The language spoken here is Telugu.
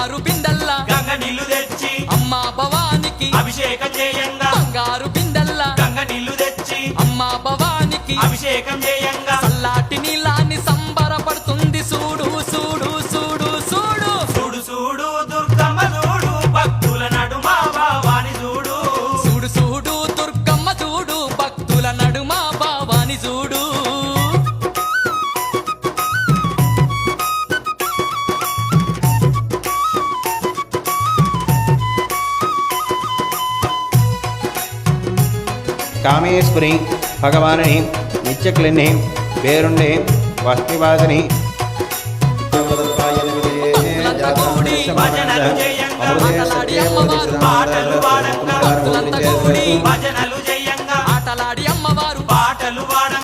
బంగారు బిందల్లా. గంగ నీళ్ళు తెచ్చి అమ్మా భవానికి అభిషేక చేయంగా. బంగారు బిందల్లా. గంగ నీళ్ళు తెచ్చి అమ్మా భవానికి అభిషేకం చేయంగా. అల్లాటి నీలాన్ని సంబరపడుతుంది. చూడు చూడు చూడు చూడు చూడు చూడు దుర్గమ్మ చూడు భక్తుల నడుమ భావాని చూడు చూడు చూడు దుర్గమ్మ చూడు భక్తుల నడుమ భావాని చూడు కామేశ్వరి భగవాని నిత్యక్లిని పేరుండి వస్తివాదిని భక్తులంతా